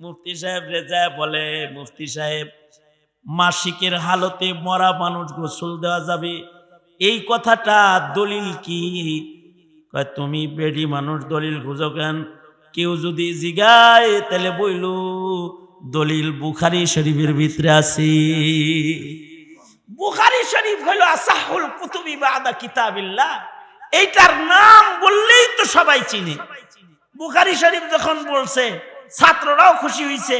মুফতি সাহেব রেজা বলে, মুফতি সাহেব, মাসিকের হালতে মরা মানুষ গোসল দেওয়া যাবে। এই কথাটা দলিল কি? তুমি বেডি মানুষ দলিল খুঁজো কেন? কেউ যদি জিগায় তাহলে বইল, দলিল বুখারি শরীফের ভিতরে আছে। বুখারি শরীফ হইল আসাহুল কুতুবি বাদা কিতাবিল্লাহ। এইটার নাম বললেই তো সবাই চিনে। বুখারি শরীফ যখন বলছে ছাত্ররাও খুশি হয়েছে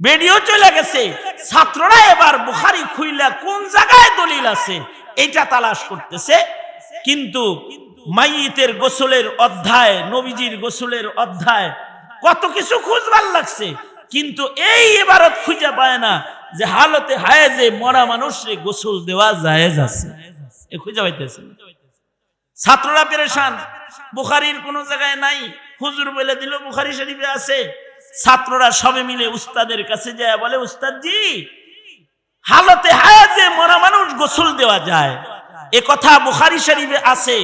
বেডিও চলে গেছে। ছাত্ররা এবার বুখারি খুইলা কোন জায়গায় দলিল আছে? এইটা তালাশ করতেছে। কিন্তু মাইয়িতের গোসলের অধ্যায়, নবীজির গোসলের অধ্যায়, কত কিছু খুঁজবার লাগছে। কিন্তু এই এবারত খুঁজে পায় না যে হালতে হায়েজে মরা মানুষরে গোসল দেওয়া জায়েজ আছে। এ খুঁজে পাইতেছে। ছাত্ররা পেরেশান। বুখারির কোনো জায়গায় নাই। হুজুর বলে দিল, বুখারি শরীফে আছে, ছাত্ররা সবে মিলে উস্তাদের কাছে যায়, বলে উস্তাদ জি হালতে হায়াজে মরা মানুষ গোসল দেওয়া যায়। এ কথা বুখারি শরীফে আছে।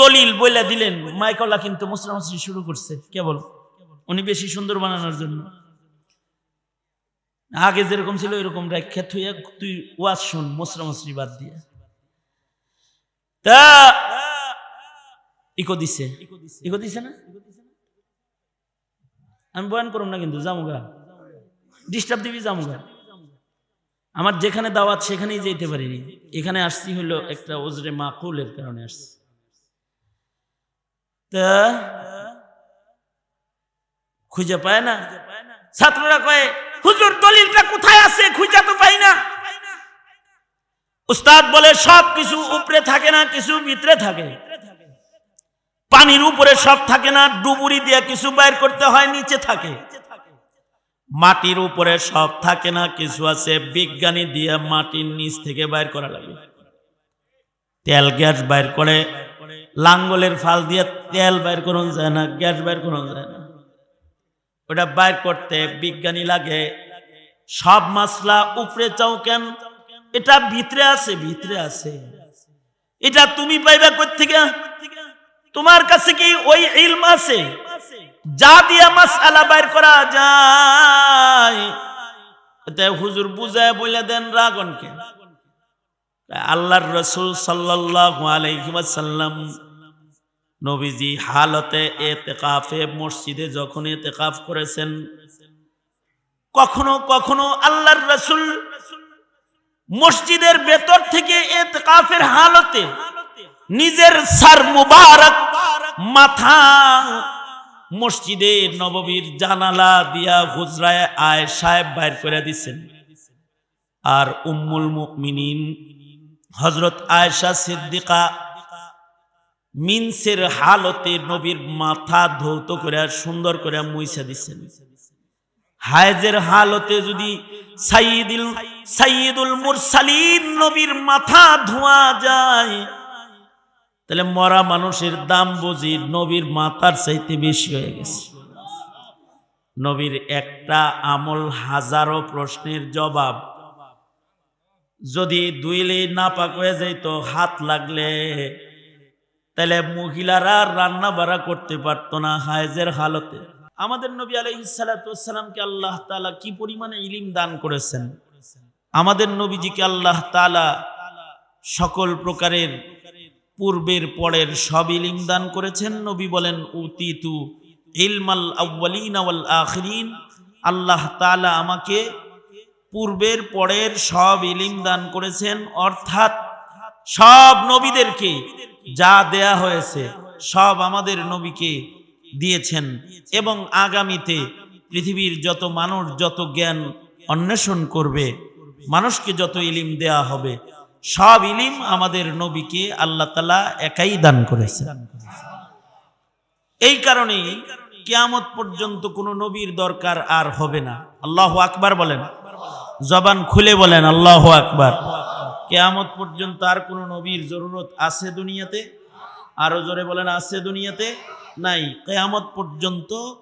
দলিল বলে দিলেন, মাইকলা কিন্তু মুসলামসি শুরু করছে কেবল উনি বেশি সুন্দর বানানোর জন্য। আগে যেরকম ছিল, এরকম রেখা তুই তুই ওয়াজ শুন মুসলামসি বাদ দিয়ে। তা, ইকো দিছে। ইকো দিছে না? আমি বয়ান করুম না কিন্তু জামুগা ডিস্টার্ব দিবি জামুগা আমার যেখানে দাওয়াত সেখানেই যেতে পারিনি। এখানে আসছি হলো একটা ওজরে মাকুলের কারণে আসছি। তা, খুঁজে পায় না? ছাত্ররা কয়ে, হুজুর দলিলটা কোথায় আছে? খুঁজে তো পাই না। উস্তাদ বলে সব কিছু উপরে থাকে না, কিছু ভিতরে থাকে। পানির উপরে সব থাকে না, ডুবুরি দিয়ে কিছু বাইর করতে হয়, নিচে থাকে। মাটির উপরে সব থাকে না, কিছু আছে, বিজ্ঞানী দিয়ে মাটির নিচ থেকে বাইর করা লাগে। তেল গ্যাস বাইর করে, লাঙ্গলের ফাল দিয়ে তেল বাইর করুন যায় না, গ্যাস বাইর করুন যায় না। ওটা বাইর করতে বিজ্ঞানী লাগে, সব মাসলা উপরে চাও কেন এটা ভিতরে আছে ভিতরে আছে। এটা তুমি পাইবা কোথেকে তোমার কাছে কি ওই ইলম আছে? যা দিয়া মাসআলা বাইর করা যায়। হুজুর বুঝায় বলে দেন রাগনকে আল্লাহর রসুল ওয়াসাল্লাম নবীজি হালতে এতেকাফে, মসজিদে যখন এতেকাফ করেছেন, কখনো কখনো আল্লাহর রসুল মসজিদের ভেতর থেকে এতেকাফের হালতে নিজের সার মুবারক মাথা মসজিদে নববীর জানালা দিয়া হুজরায় আয় সাহেব বাইর করে দিছেন। আর উম্মুল মুমিনিন হজরত আয়েশা সিদ্দিকা মিনসের হালতে নবীর মাথা ধৌত করে সুন্দর করে মুইসা দিছেন। হায়জের হালতে যদি সাইয়িদুল সাইয়িদুল মুরসালিন নবীর মাথা ধোয়া যায় তাহলে মরা মানুষের দাম বুঝি নবীর মাথার চাইতে বেশি হয়ে গেছে। নবীর একটা আমল হাজারো প্রশ্নের জবাব। যদি দুইলে না পাক হয়ে যাইতো, হাত লাগলে তাহলে মহিলারা রান্না বাড়া করতে পারতো না হায়েজের হালতে। আমাদের নবী আলহিসালামকে আল্লাহ তালা কি পরিমাণে ইলিম দান করেছেন? আমাদের নবীজিকে আল্লাহ তালা সকল প্রকারের পূর্বের পরের সব ইলিম দান করেছেন। নবী বলেন, উতিতু ইলমাল আউ্বালিন আওয়াল আখরিন। আল্লাহ তালা আমাকে পূর্বের পরের সব ইলিম দান করেছেন। অর্থাৎ সব নবীদেরকে যা দেয়া হয়েছে, সব আমাদের নবীকে দিয়েছেন। এবং আগামীতে পৃথিবীর যত মানুষ, যত জ্ঞান অন্বেষণ করবে, মানুষকে যত ইলিম দেয়া হবে সব ইলিম আমাদের নবীকে আল্লাহ তালা একাই দান করেছেন এই কারণেই কেয়ামত পর্যন্ত কোনো নবীর দরকার আর হবে না। আল্লাহ আকবার বলেন। জবান খুলে বলেন, আল্লাহ আকবার। কেয়ামত পর্যন্ত আর কোনো নবীর জরুরত আছে দুনিয়াতে? আরও জোরে বলেন, আছে দুনিয়াতে? নাই। কেয়ামত পর্যন্ত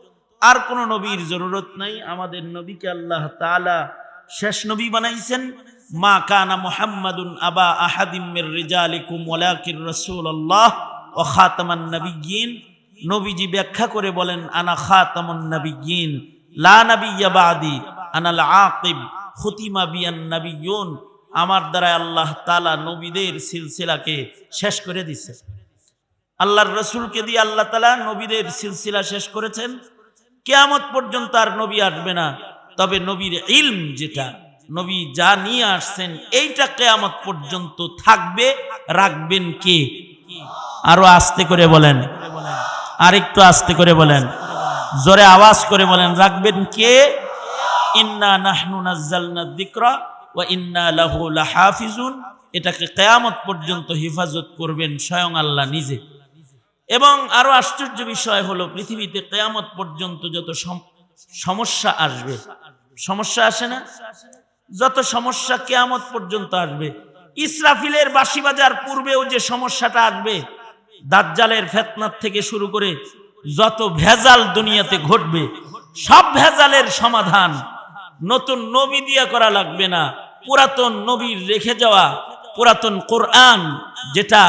আর কোন নবীর জরুরত নাই। আমাদের নবীকে আল্লাহ তাআলা শেষ নবী বানাইছেন। মা কানা মুহাম্মাদুন আবা আহাদিম মির রিজালিকুম ওয়ালাকির রাসূলুল্লাহ ওয়া খাতামান নবিয়্যিন। নবীজি ব্যাখ্যা করে বলেন, আনা খাতামুন নবিয়্যিন। লা নাবিয়্যা বাদি, আনাল আকিব, খুতিমা বিয়ান নাবিয়ুন আমার দ্বারা আল্লাহ তাআলা নবীদের সিলসিলাকে শেষ করে দিছে। আল্লাহর রসুলকে দিয়ে আল্লাহ তাআলা নবীদের সিলসিলা শেষ করেছেন। কেয়ামত পর্যন্ত আর নবী আসবে না। তবে নবীর ইলম যেটা নবী যা নিয়ে আসছেন, এইটা কেয়ামত পর্যন্ত থাকবে, রাখবেন কে? আরও আস্তে করে বলেন। আর একটু আস্তে করে বলেন। জোরে আওয়াজ করে বলেন, রাখবেন কে? ইন্না নাহনু নাজ্জালনা যিকরা ওয়া ইন্না লাহু লাহাফিজুন। এটাকে কেয়ামত পর্যন্ত হেফাজত করবেন স্বয়ং আল্লাহ নিজে। এবং আরও আশ্চর্য বিষয় হলো, পৃথিবীতে কেয়ামত পর্যন্ত যত সম- সমস্যা আসবে, সমস্যা আসে না? যত সমস্যা কেয়ামত পর্যন্ত আসবে, ইসরাফিলের বাঁশি বাজার পূর্বেও যে সমস্যাটা আসবে, দাজ্জালের ফেতনার থেকে শুরু করে যত ভেজাল দুনিয়াতে ঘটবে, সব ভেজালের সমাধান নতুন নবী দিয়া করা লাগবে না। পুরাতন নবীর রেখে যাওয়া পুরাতন কোরআন যেটা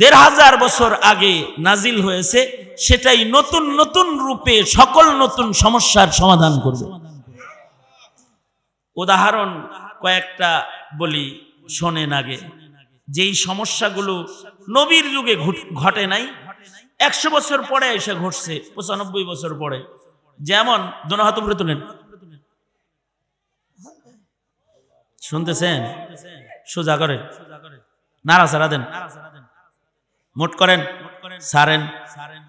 দেড় হাজার বছর আগে নাজিল হয়েছে, সেটাই নতুন নতুন রূপে সকল নতুন সমস্যার সমাধান করবে। উদাহরণ কয়েকটা বলি শোনেন আগে। যেই সমস্যাগুলো নবীর যুগে ঘটে নাই একশো বছর পরে এসে ঘটছে পঁচানব্বই বছর পরে। যেমন দোনাহাত উপরে তুলেন। শুনতেছেন? সোজা করেন নাড়া সারা দেন। মোট করেন। সারেন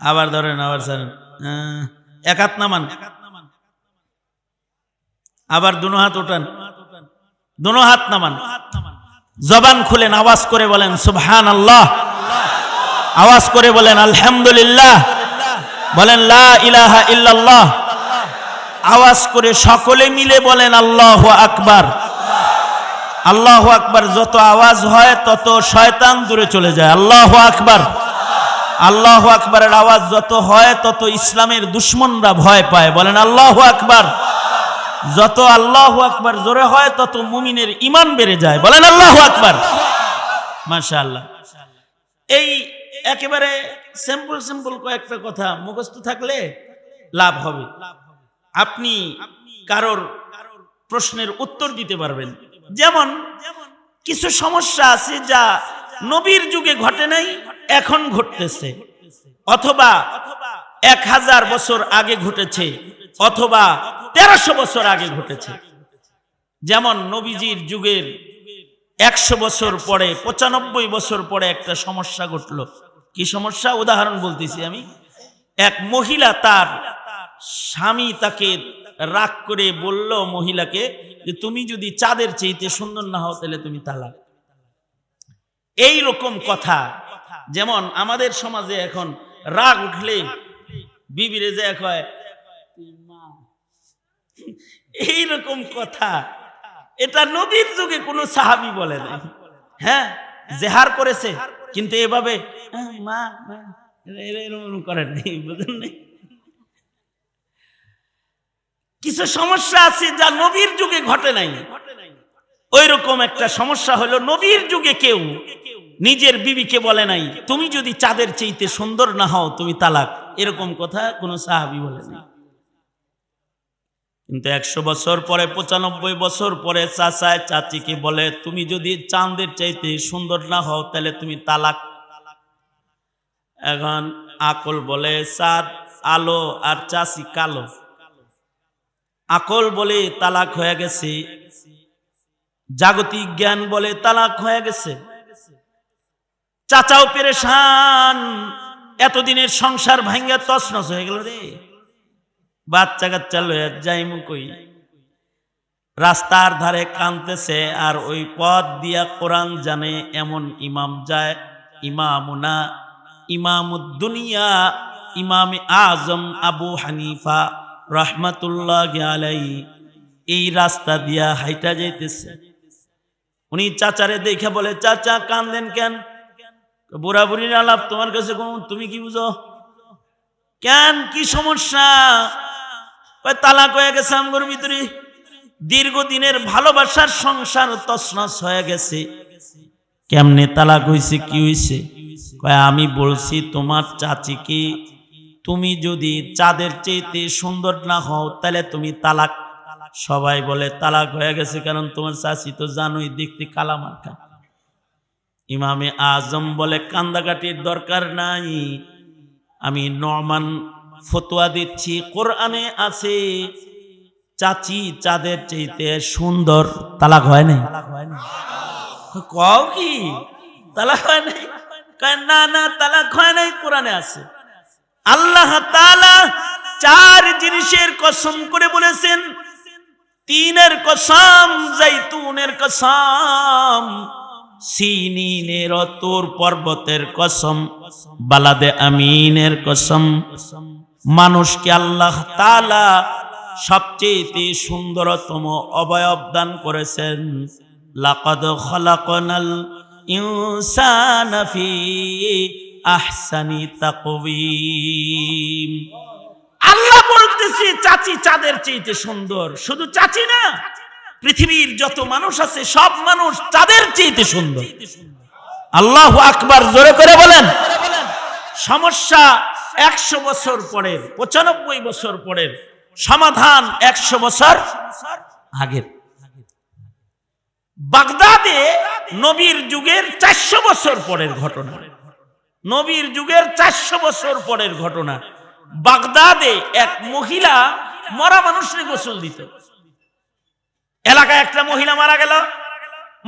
আবার ধরেন আবার সারেন আহ, এক হাত নামান। আবার দুনো হাত ওঠান দুনো হাত নামান। জবান খুলেন, আওয়াজ করে বলেন সুবহান আল্লাহ আওয়াজ করে বলেন, আলহামদুলিল্লাহ। বলেন, লা ইলাহা ইল্লাল্লাহ। আওয়াজ করে সকলে মিলে বলেন, আল্লাহ আকবার। আল্লাহ আকবার, যত আওয়াজ হয়, তত শয়তান দূরে চলে যায়। আল্লাহ আকবার। আল্লাহ আকবারের আওয়াজ যত হয়, তত ইসলামের দুশ্মনরা ভয় পায়। বলেন, আল্লাহ আকবার। যত আল্লাহ আকবার জোরে হয়, তত মুমিনের ইমান বেড়ে যায়। বলেন আল্লাহ আকবার। মাশা আল্লাহ এই একেবারে সিম্পল সিম্পল কয়েকটা কথা, মুখস্থ থাকলে লাভ হবে। আপনি কারোর প্রশ্নের উত্তর দিতে পারবেন। যেমন, কিছু সমস্যা আছে যা নবীর যুগে ঘটে নাই, এখন ঘটতেছে। অথবা এক হাজার বছর আগে ঘটেছে অথবা তেরোশো বছর আগে ঘটেছে। যেমন নবীজির যুগের একশো বছর পরে, পঁচানব্বই বছর পরে একটা সমস্যা ঘটলো। কি সমস্যা? উদাহরণ বলতেছি আমি। এক মহিলা তার স্বামী তাকে রাগ করে বলল মহিলাকে যে, তুমি যদি চাঁদের চেয়েতে সুন্দর না হও, তাহলে তুমি তালাক। এই রকম কথা। যেমন আমাদের সমাজে এখন রাগ উঠলে বিবিরে যে কয়, এই রকম কথা। এটা নবীর যুগে কোনো সাহাবি বলে না হ্যাঁ জেহার করেছে, কিন্তু এভাবে কিছু সমস্যা আছে যা নবীর যুগে ঘটে নাই। ওই রকম একটা সমস্যা হলো, নবীর যুগে কেউ নিজের বিবিকে বলে নাই, তুমি যদি চাঁদের চেইতে সুন্দর না হও, তুমি তালাক এরকম কথা কোনো সাহাবি বলে নাই কিন্তু একশো বছর পরে, পঁচানব্বই বছর পরে চাচায় চাচিকে বলে, তুমি যদি চাঁদের চাইতে সুন্দর না হও, তাহলে তুমি তালাক। এখন আকল বলে, চাঁদ আলো আর চাচি কালো। আকল বলে, তালাক হয়ে গেছে। জাগতিক জ্ঞান বলে, তালাক হয়ে গেছে। চাচাও পেরেশান এতদিনের সংসার ভাঙ্গা তছনছ হয়ে গেল রে। বাচ্চা কাচ্চা লয়ে যাইমু কই? রাস্তার ধারে কানতেছে আর ওই পথ দিয়া কোরআন জানে এমন ইমাম যায়, ইমামুনা, ইমামুদ্দুনিয়া, ইমাম আজম আবু হানিফা রহমাতুল্লাহ আলাই এই রাস্তা দিয়া হাইটা যাইতেছে। উনি চাচারে দেখে বলে, চাচা কান্দেন কেন? বুড়া বুড়ির আলাপ তোমার কাছে কোন তুমি কি বুঝো? কেন? কি সমস্যা? তালাক হয়ে গেছে আমগর ভিতরে। দীর্ঘদিনের ভালোবাসার সংসার তছনছ হয়ে গেছে। কেমনে তালাক হইছে, কি হইছে? কয়, আমি বলছি, তোমার চাচিকে তুমি যদি চাঁদের চেয়েতে সুন্দর না হও, তাহলে তুমি তালাক। সবাই বলে, তালাক হয়ে গেছে, কারণ তোমার চাচি তো জানোই, দেখতে কালা মার্কা ইমামে আজম বলে কান্দাকাটির দরকার নাই। আমি নরমান ফতোয়া দিচ্ছি কোরআনে আছে। চাচি চাঁদের চাইতে সুন্দর তালাক হয় নাই? কও কি? তালাক হয় নাই? না না তালাক হয় নাই কোরআনে আছে। আল্লাহ তাআলা চার জিনিসের কসম করে বলেছেন তিনের কসম জৈতুনের কসম। সিনিনের তোর পর্বতের কসম, বালাদে আমিনের কসম। মানুষকে আল্লাহ তালা সবচেয়ে সুন্দরতম অবয়ব দান করেছেন। লাকাদ খলাকনাল ইনসানা ফি আহসানি তাকওয়িম। আল্লাহ বলতেছে, চাচি চাঁদের চেয়েতে সুন্দর। শুধু চাচি না পৃথিবীর যত মানুষ আছে, সব মানুষ তাদের চেয়েতে সুন্দর। আল্লাহ আকবার জোরে করে বলেন। সমস্যা একশো বছর পরের, পঁচানব্বই বছর পরের, সমাধান একশো বছর আগের। বাগদাদে নবীর যুগের চারশো বছর পরের ঘটনা। নবীর যুগের চারশো বছর পরের ঘটনা। বাগদাদে এক মহিলা মরা মানুষের গোসল দিত। এলাকায় একটা মহিলা মারা গেল।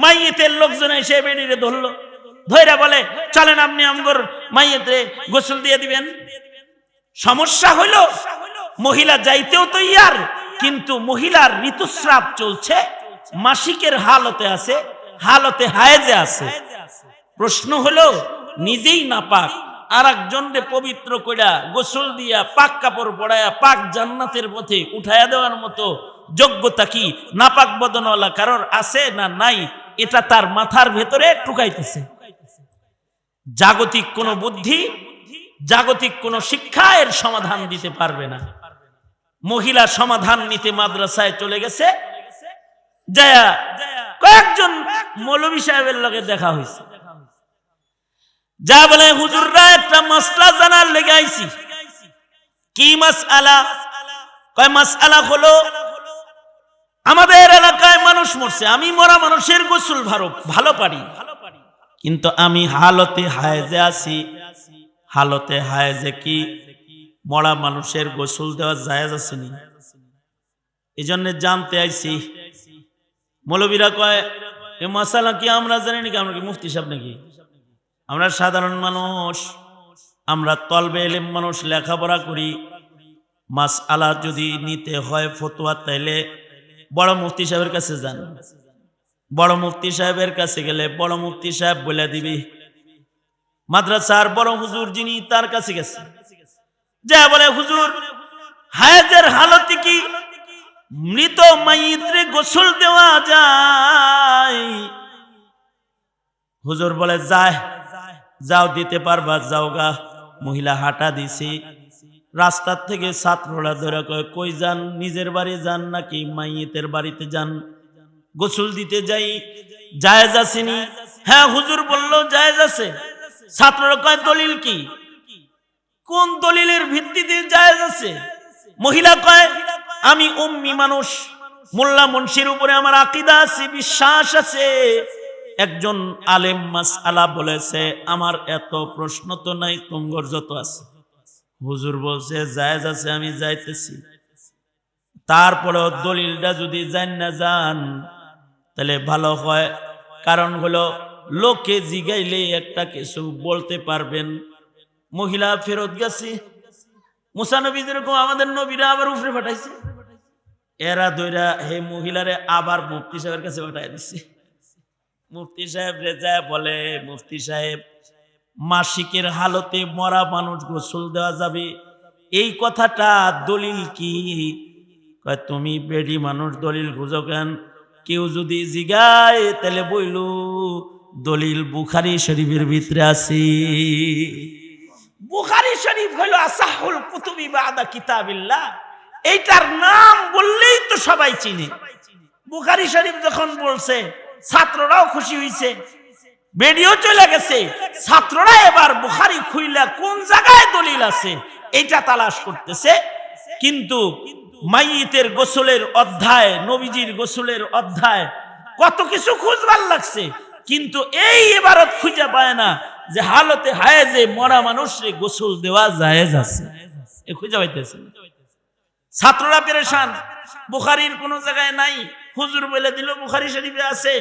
মাইয়েতের লোকজন এসে বেড়িয়ে ধরলো। ধৈরা বলে, চলেন আপনি আমগর মাইয়েতে গোসল দিয়ে দিবেন। সমস্যা হইল, মহিলা যাইতেও তৈয়ার, কিন্তু মহিলার ঋতুস্রাব চলছে, মাসিকের হালতে আছে, হালতে হায়েজে আছে। প্রশ্ন হলো, নিজেই না পাক আর একজনকে পবিত্র কইরা গোসল দিয়া পাক কাপড় পড়ায়া পাক জান্নাতের পথে উঠায়া দেওয়ার মতো যোগ্যতা কি? নাপাক বদনওয়ালা কারোর আছে না নাই? এটা তার মাথার ভেতরে টুকাইতেছে জাগতিক কোনো বুদ্ধি, জাগতিক কোনো শিক্ষা এর সমাধান দিতে পারবে না। মহিলা সমাধান নিতে মাদ্রাসায় চলে গেছে। যায়া কয়েকজন মৌলবী সাহেবের লগে দেখা হয়েছে। যা বলে, হুজুররা, একটা মাসলা জানার লেগে আইছি। কি মাস আলা কয় মাস আলা হলো আমাদের এলাকায় মানুষ মরছে, আমি মরা মানুষের গোসল ভালো ভালো পারি। কিন্তু আমি হালতে হায়েজে আছি, হালতে হায়েজে কি মরা মানুষের গোসল দেওয়া জায়েজ আসেনি এই জন্য জানতে আইছি। মৌলবীরা কয়, এ মশালা কি আমরা জানি নাকি? আমরা কি মুফতি সাহেব নাকি? আমরা সাধারণ মানুষ, আমরা তলবে এলেম মানুষ, লেখাপড়া করি। মাস আলা যদি নিতে হয় ফতোয়া তাইলে বড় মুফতি সাহেবের কাছে যান। বড় মুফতি সাহেবের কাছে গেলে বড় মুফতি সাহেব বলে দিবি, মাদ্রাসার বড় হুজুর যিনি তার কাছে গেছে। যা বলে, হুজুর, হায়াজের হালতে কি মৃত মাইত্রে গোসল দেওয়া যায়? হুজুর বলে, যায়, যাও দিতে পারবা, যাও গা। মহিলা হাঁটা দিছে। রাস্তার থেকে ছাত্ররা ধরে কয়, কই যান? নিজের বাড়ি যান নাকি মাইয়েতের বাড়িতে যান? গোসল দিতে যাই, জায়েজ আসেনি। হ্যাঁ হুজুর বলল, জায়েজ আছে। ছাত্ররা কয়, দলিল কি? কোন দলিলের ভিত্তিতে জায়েজ আছে? মহিলা কয়, আমি উম্মি মানুষ। মোল্লা মুন্সির উপরে আমার আকিদা আছে, বিশ্বাস আছে। একজন আলেম মাস আলা বলেছে, আমার এত প্রশ্ন তো নাই, তুঙ্গর যত আছে। হুজুর বলছে, জায়েজ আছে, আমি যাইতেছি। তারপরেও দলিলটা যদি জান না যান, তাহলে ভালো হয়। কারণ হলো, লোকে জিগাইলে একটা কিছু বলতে পারবেন। মহিলা ফেরত গেছে। মুসানবী যেরকম আমাদের নবীরা আবার উপরে পাঠাইছে। এরা দইরা হে মহিলারে আবার মুফতি সাহেবের কাছে পাঠাই দিচ্ছে মুফতি সাহেব রেজা বলে, মুফতি সাহেব মাসিকের হালতে মরা মানুষ গোসল দেওয়া যাবে। এই কথাটা দলিল কি? তুমি বেডি মানুষ দলিল খুঁজো কেন? কেউ যদি জিগায়, তাহলে বইল, দলিল বুখারি শরীফের ভিতরে আছে। বুখারি শরীফ হইল আসাহুল কুতুবি বাদা কিতাবিল্লাহ। এইটার নাম বললেই তো সবাই চিনে। বুখারি শরীফ যখন বলছে, ছাত্ররাও খুশি হইছে। বেডিও চলে গেছে। ছাত্ররা এবার বুখারি খুইলা কোন জায়গায় দলিল আছে? এইটা তালাশ করতেছে। কিন্তু মাইয়িতের গোসলের অধ্যায়, নবীজির গোসলের অধ্যায়, কত কিছু খুঁজবার লাগছে। কিন্তু এই এবারত খুঁজে পায় না যে হালতে হায়েজে মরা মানুষরে গোসল দেওয়া জায়েজ আছে। খুঁজে পাইতেছে ছাত্ররা পেরেশান। বুখারির কোন জায়গায় নাই। হুজুর বলে দিল, বুখারি শরীফে আছে।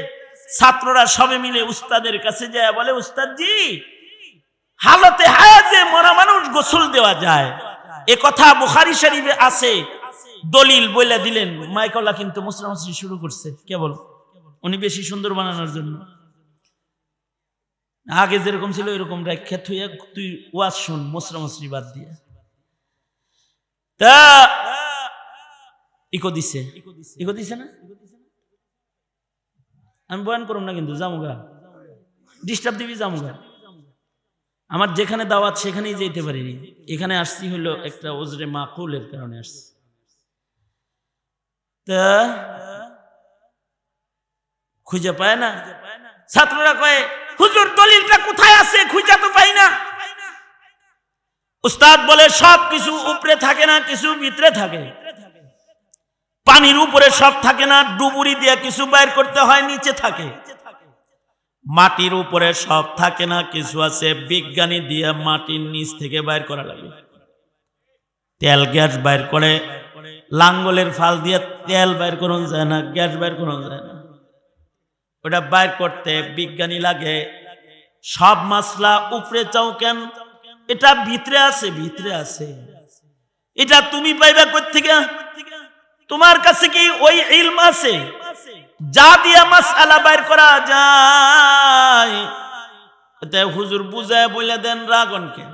ছাত্ররা সবে মিলে উস্তাদের কাছে যায়, বলে উস্তাদ জি হালতে হায়াজে মরা মানুষ গোসল দেওয়া যায়। এ কথা বুখারি শরীফে আছে। দলিল বলে দিলেন। মাইকলা কিন্তু মুসলামসরি শুরু করছে, কেবল। উনি বেশি সুন্দর বানানোর জন্য। আগে যেরকম ছিল, এরকম রেখা তুই তুই ওয়াজ শুন মুসলামসরি বাদ দিয়ে। তা, ইকো দিছে। ইকো দিছে না? আমি বয়ান করুম না কিন্তু জামুগা ডিস্টার্ব দিবি জামুগা আমার যেখানে দাওয়াত সেখানেই যেতে পারিনি। এখানে আসছি হলো একটা ওজরে মাকুলের কারণে আসছি। তা, খুঁজে পায় না? ছাত্ররা কয়ে, হুজুর দলিলটা কোথায় আছে? খুঁজে তো পাই না। উস্তাদ বলে সব কিছু উপরে থাকে না, কিছু ভিতরে থাকে। পানির উপরে সব থাকে না, ডুবুরি দিয়ে কিছু বাইর করতে হয়, নিচে থাকে। মাটির উপরে সব থাকে না, কিছু আছে বিজ্ঞানী দিয়ে মাটির নিচ থেকে বাইর করা লাগে। তেল গ্যাস বাইর করে, লাঙ্গলের ফাল দিয়ে তেল বাইর করুন যায় না, গ্যাস বাইর করুন যায় না। ওটা বাইর করতে বিজ্ঞানী লাগে। সব মাসলা উপরে চাও কেন? এটা ভিতরে আছে ভিতরে আছে। এটা তুমি পাইবা থেকে? তোমার কাছে কি ওই ইলম আছে? যা দিয়া মাসআলা বাইর করা যায়। হুজুর বুঝায় বলে দেন রাগনকে।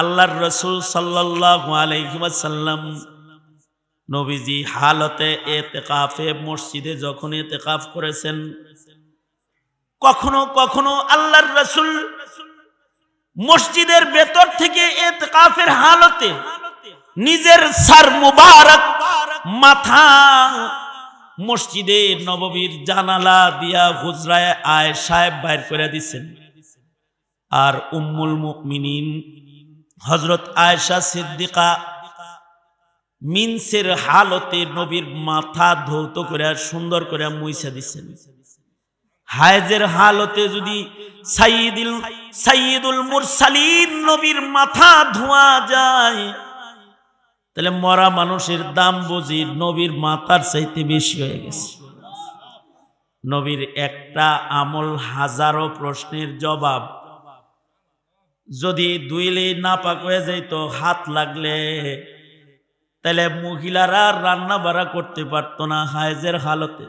আল্লাহর রসুল ওয়াসাল্লাম নবীজি হালতে এতেকাফে, মসজিদে যখন এতেকাফ করেছেন, কখনো কখনো আল্লাহর রসুল মসজিদের ভেতর থেকে এতেকাফের হালতে নিজের সার মুবারক মাথা মসজিদে নববীর জানালা দিয়া হুজরায় আয় সাহেব বাইর করে দিছেন। আর উম্মুল মুমিনিন হজরত আয়েশা সিদ্দিকা মিনসের হালতে নবীর মাথা ধৌত করে সুন্দর করে মুইসা দিছেন। হায়জের হালতে যদি সাইয়িদুল সাইয়িদুল মুরসালিন নবীর মাথা ধোয়া যায় তাহলে মরা মানুষের দাম বুঝি নবীর মাথার চাইতে বেশি হয়ে গেছে। নবীর একটা আমল হাজারো প্রশ্নের জবাব। যদি দুইলে নাপাক হয়ে যাইত, হাত লাগলে তাহলে মহিলারা রান্না বাড়া করতে পারতো না হায়েজের হালতে।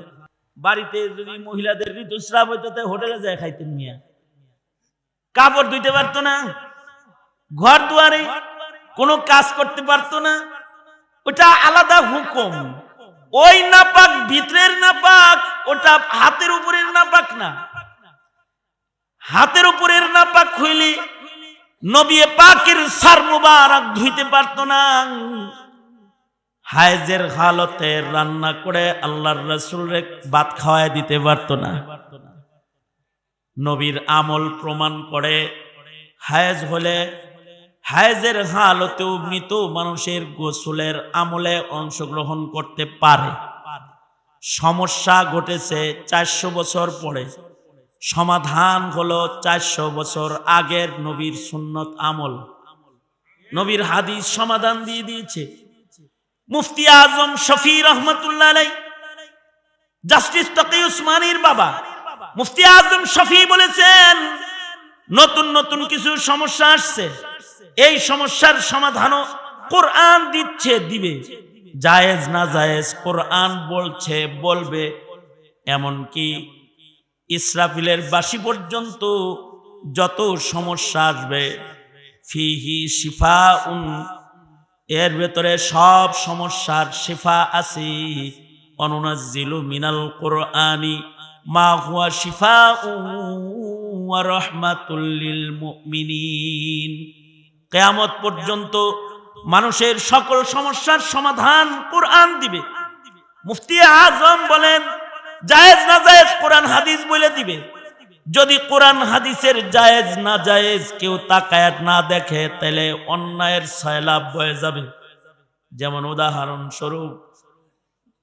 বাড়িতে যদি মহিলাদের ঋতুস্রাব হইতো হোটেলে যায় খাইতেন মিয়া। কাপড় ধুইতে পারতো না। ঘর দুয়ারে কোনো কাজ করতে পারতো না। ওটা আলাদা হুকুম। ওই নাপাক ভিতরের নাপাক, ওটা হাতের উপরের নাপাক না। হাতের উপরের নাপাক হইলে নবী পাকের সার মুবারক ধুইতে পারতো না। হায়েজের হালতে রান্না করে আল্লাহর রসুলের ভাত খাওয়ায় দিতে পারতো না। নবীর আমল প্রমাণ করে হায়েজ হলে হায়েজের হালতেও মৃত মানুষের গোসলের আমলে অংশগ্রহণ করতে পারে। সমস্যা ঘটেছে চারশো বছর পরে। সমাধান হলো চারশো বছর আগের নবীর সুন্নত আমল। নবীর হাদিস সমাধান দিয়ে দিয়েছে। মুফতি আজম শফি রহমতুল্লাহ জাস্টিস তকি উসমানির বাবা মুফতি আজম শফি বলেছেন, নতুন নতুন কিছু সমস্যা আসছে। এই সমস্যার সমাধানও কোরআন দিচ্ছে, দিবে। জায়েজ না জায়েজ কোরআন বলছে, বলবে। এমনকি ইসরাফিলের বাসি পর্যন্ত যত সমস্যা আসবে, ফিহি শিফা উন এর ভেতরে সব সমস্যার শিফা আছে। অনুনাজ্জিলু মিনাল কোরআনি, মা হুয়া শিফা ওয়া রাহমাতুল লিল মুমিনিন। কেয়ামত পর্যন্ত মানুষের সকল সমস্যার সমাধান কোরআন দিবে। মুফতি আজম বলেন, জায়েজ না জায়েজ কোরআন হাদিস বলে দিবে। যদি কোরআন হাদিসের জায়েজ না জায়েজ কেউ তাকায়াত না দেখে, তাহলে অন্যায়ের সয়লাভ বয়ে যাবে। যেমন উদাহরণস্বরূপ,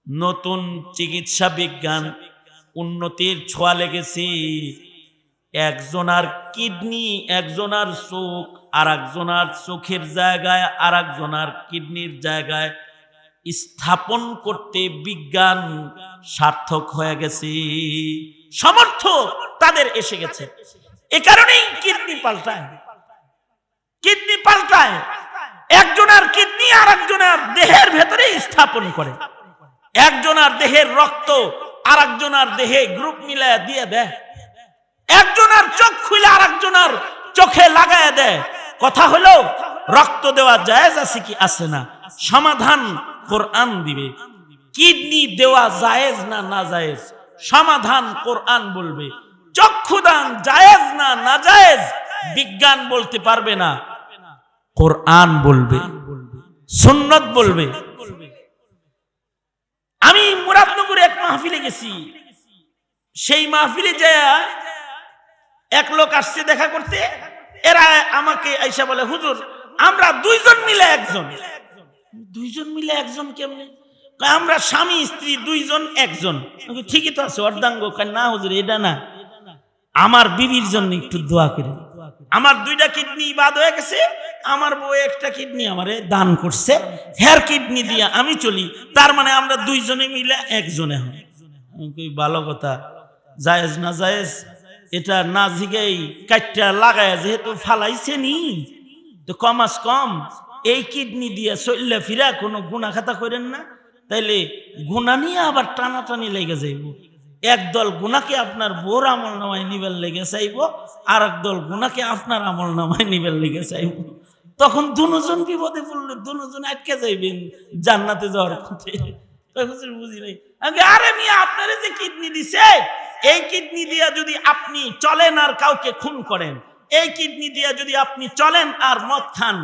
নতুন চিকিৎসা বিজ্ঞান, উন্নতির ছোঁয়া লেগেছি একজনার কিডনি একজনার চোখ আর একজনার চোখের জায়গায় আর একজনার কিডনির জায়গায় স্থাপন করতে বিজ্ঞান সার্থক হয়ে গেছে। সমর্থ তাদের এসে গেছে। এ কারণেই কিডনি পাল্টায়। কিডনি পাল্টায়। একজনের কিডনি আর একজনের দেহের ভেতরে স্থাপন করে। একজনের দেহের রক্ত আর একজনের দেহে গ্রুপ মিলায় দিয়ে দেয়। একজনের চোখ খুলে আর একজনের চোখে লাগায় দেয়। কথা হলো, রক্ত দেওয়া জায়েজ আছে কি আছে না? সমাধান কোরআন দিবে। কিডনি দেওয়া জায়েজ না না জায়েজ? সমাধান কোরআন বলবে। চক্ষুদান জায়েজ না না জায়েজ? বিজ্ঞান বলতে পারবে না। কোরআন বলবে। সুন্নত বলবে। আমি মুরাদনগরে এক মাহফিলে গেছি। সেই মাহফিলে যায় এক লোক আসছে দেখা করতে। এরা আমাকে আইসা বলে, হুজুর, আমরা দুইজন মিলে একজন। দুইজন মিলে একজন কেমনে? আমরা স্বামী, স্ত্রী দুইজন, একজন। ঠিকই তো আছে, অর্ধাঙ্গ। না হুজুর, এটা না। আমার বিবির জন্য একটু দোয়া করে আমার দুইটা কিডনি বাদ হয়ে গেছে, আমার বউ একটা কিডনি আমারে দান করছে হেয়ার কিডনি দিয়ে আমি চলি, তার মানে আমরা দুইজনে মিলে একজনে আমি ভালো কথা, জায়েজ না জায়েজ? এটা না জিগেই কাটটা লাগায়, যেহেতু ফালাইছে নি। তো কমাস কম, এই কিডনি দিয়ে চললে ফিরা কোনো গুণা খাতা করেন না। তাইলে গুণা নিয়ে আবার টানাটানি লেগে যাইব। একদল গুণাকে আপনার বোর আমল নামায় নিবেল লেগে চাইব আর একদল গুণাকে আপনার আমল নামায় নিবেল লেগে চাইব তখন দুজন বিপদে পড়লে দুজন আটকে যাইবেন, জান্নাতে যাওয়ার পথে। বুঝি নাই। আরে মিয়া, আপনারে যে কিডনি দিছে এই কিডনি দিয়া যদি আপনি চলেন আর কাউকে খুন করেন, এই কিডনি দিয়া যদি আপনি চলেন আর মদ খান,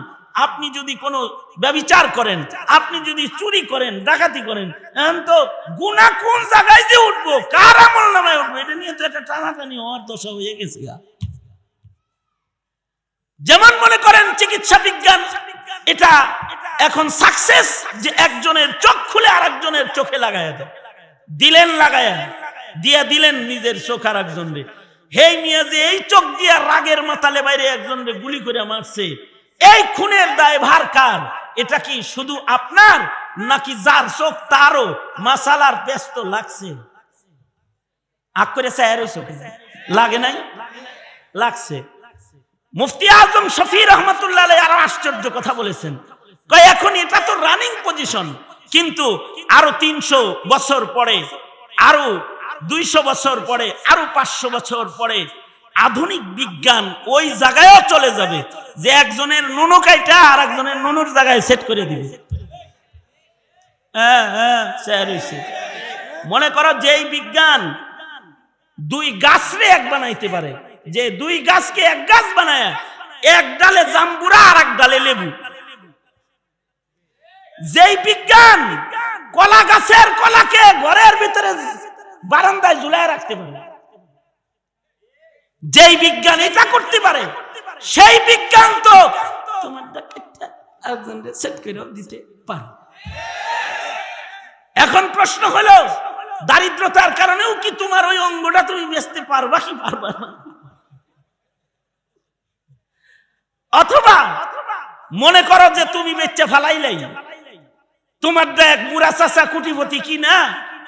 আপনি যদি কোনো ব্যবিচার করেন, আপনি যদি চুরি করেন, ডাকাতি করেন, এখন তো গুণা কোন জায়গায় যে উঠবো? কার আমল নামায় উঠবো? এটা নিয়ে তো একটা টানাটানি হওয়ার দশা হয়ে গেছে যেমন মনে করেন চিকিৎসা বিজ্ঞান, এটা এখন সাকসেস যে একজনের চোখ খুলে আর একজনের চোখে লাগায় দিলেন লাগায়া। দিয়া দিলেন নিজের চোখ আর একজন হেই মিয়া যে, এই চোখ দিয়া রাগের মাতালে বাইরে একজন রে গুলি করে মারছে। এই খুনের দায় ভার কার? এটা কি শুধু আপনার, নাকি যার চোখ তারও মাসালার ব্যস্ত লাগছে? আগ করে চোখে। লাগে নাই? লাগছে। মুফতি আজম শফি রহমতুল্লাহ আরও আশ্চর্য কথা বলেছেন। এখন এটা তো রানিং পজিশন কিন্তু আরও তিনশো বছর পরে আরও দুইশো বছর পরে, আরও পাঁচশো বছর পরে আধুনিক বিজ্ঞান ওই জায়গায়ও চলে যাবে যে একজনের নুনু কাইটা আর একজনের নুনুর জায়গায় সেট করে দিবে। হ্যাঁ হ্যাঁ মনে করো যে বিজ্ঞান দুই গাছরে এক বানাইতে পারে, যে দুই গাছকে এক গাছ বানায়, এক ডালে জাম্বুরা আর এক ডালে লেবু। যেই বিজ্ঞান কলা গাছের কলাকে ঘরের ভিতরে বারান্দায় ঝুলায় রাখতে পারে। যেই বিজ্ঞান এটা করতে পারে, সেই বিজ্ঞান তো তোমার এখন প্রশ্ন হলো, দারিদ্রতার কারণেও কি তোমার ওই অঙ্গটা তুমি বেচতে পারবা কি পারবা অথবা মনে করো যে তুমি বেচে ফালাইলাই তোমার দেখ বুড়া চাচা কুটিপতি কি না?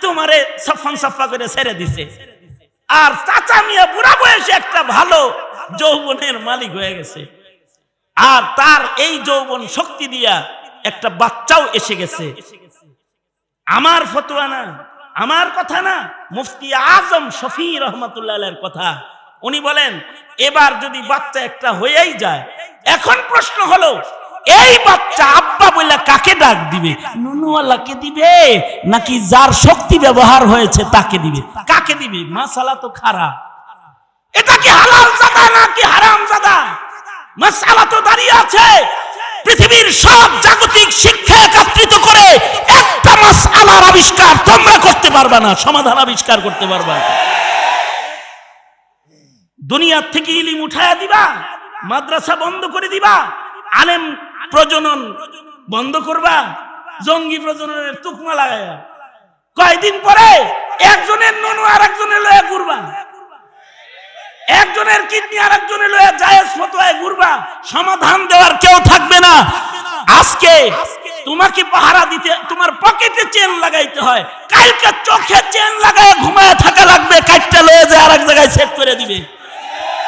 তোমারে সফান সফা করে ছেড়ে দিছে। আর চাচা মিয়া বুড়া বয়সে একটা ভালো যৌবনের মালিক হয়ে গেছে। আর তার এই যৌবন শক্তি দিয়া একটা বাচ্চাও এসে গেছে। আমার ফতোয়া না, আমার কথা না, মুফতি আজম শফি রহমতুল্লাহ কথা। উনি বলেন, এবার যদি বাচ্চা একটা হয়েই যায়, এখন প্রশ্ন হলো এই বাচ্চা আব্বা বলে কাকে ডাক দিবে? নুনুওয়ালাকে দিবে? নাকি যার শক্তি ব্যবহার হয়েছে তাকে দিবে? কাকে দিবে? মাসালা তো খারাপ। এটা কি হালাল জাদা নাকি হারাম জাদা? মাসালা তো দাঁড়িয়ে আছে। পৃথিবীর সব জাগতিক শিক্ষা একত্রিত করে একটা মাসালার আবিষ্কার তোমরা করতে পারবা না, সমাধান আবিষ্কার করতে পারবা দুনিয়ার থেকে ইলিম উঠায়া দিবা, মাদ্রাসা বন্ধ করে দিবা, আলেম প্রজনন বন্ধ করবা? জঙ্গি প্রজননের তুকমা লাগায়া কয়দিন পরে একজনের ননু আর একজনের লয়া ঘুরবা? একজনের কিডনি আর একজনের লয়া জায়েজ ফতোয়ায় ঘুরবা? সমাধান দেওয়ার কেউ থাকবে না। আজকে তোমাকে পাহারা দিতে, তোমার পকেটে চেন লাগাইতে হয়। কালকে চোখে চেন লাগায় ঘুমায় থাকা লাগবে কাটটা লয়ে যায় আরেক জায়গায় সেট করে দিবে।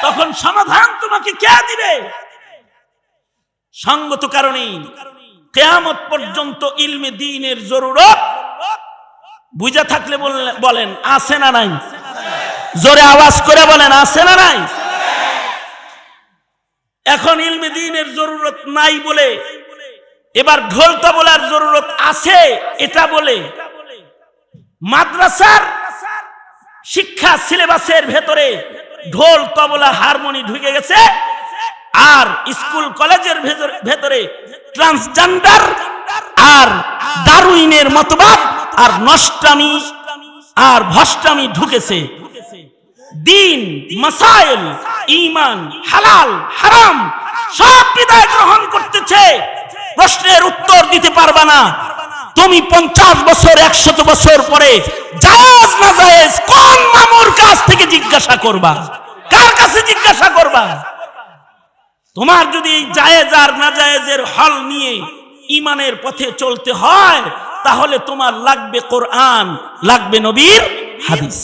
তখন সমাধান তোমাকে কে দিবে? সঙ্গত কারণেই কেয়ামত পর্যন্ত ইলমে দিনের জরুরত। বুঝা থাকলে বলেন, আছে না নাই? জোরে আওয়াজ করে বলেন, আছে না নাই? এখন ইলমে দিনের জরুরত নাই বলে, এবার ঢোল তবলার জরুরত আছে, এটা বলে, মাদ্রাসার শিক্ষা সিলেবাসের ভেতরে ঢোল তবলা হারমোনি ঢুকে গেছে। আর স্কুল কলেজের ভেতর- ট্রান্সজেন্ডার আর দারুইনের মতবাদ আর নষ্টামি আর ভষ্টামি ঢুকেছে। দিন, মাসাইল ইমান হালাল, হারাম সব বিদায় গ্রহণ করতেছে। প্রশ্নের উত্তর দিতে পারবা না। তুমি পঞ্চাশ বছর, একশত বছর পরে জায়েজ না জায়েজ কোন মামুর কাছ থেকে জিজ্ঞাসা করবা? কার কাছে জিজ্ঞাসা করবা? তোমার যদি এই জায়েজ আর না জায়েজের হল নিয়ে ইমানের পথে চলতে হয়, তাহলে তোমার লাগবে কোরআন, লাগবে নবীর হাদিস।